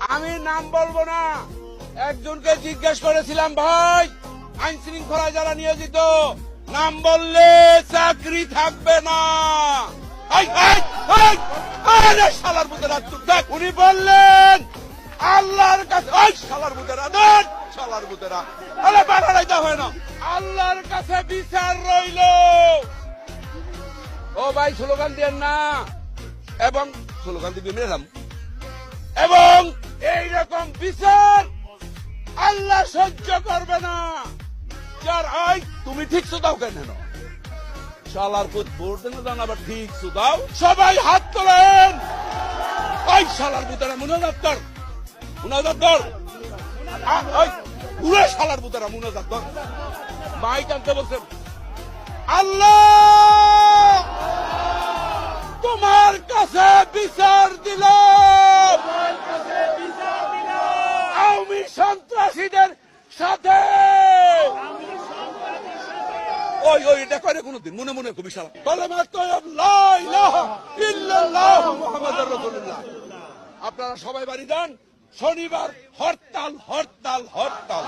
আমি নাম বলব না। একজনকে জিজ্ঞেস করেছিলাম, ভাই, আইন শৃঙ্খলায় যারা নিয়োজিত, নাম বললে চাকরি থাকবে না। শালার বুঝে চুপ থাক উনি বললেন, আল্লাহর কাছে ওই শালার বুঝেরা দেন শালার বুঝেরা আরে বাড়াই দেওয়া হয় না। আল্লাহর কাছে বিচার রইল। ও ভাই, স্লোগান দেন না। এবং, স্লোগান দিবি, মেলাম। এবং এই রকম বিচার আল্লাহ সহ্য করবে না। যার আই তুমি ঠিক দাও কেন শালার পুত ভোট দেন দান আবার ঠিক দাও সবাই হাত তোলেন। ওই শালার পুতারা মুনাজাত কর। মুনাজাত কর। পুরো শালার পুতারা মুনাজাত কর। মাইক আনতে বলছেন, আল্লাহ, তোমার কাছে বিচার সন্ত্রাসীদের সাথে। ওই ওই, এটা করে কোনদিন? মনে মনে খুবই আপনারা সবাই বাড়ি যান। শনিবার হরতাল হরতাল হরতাল।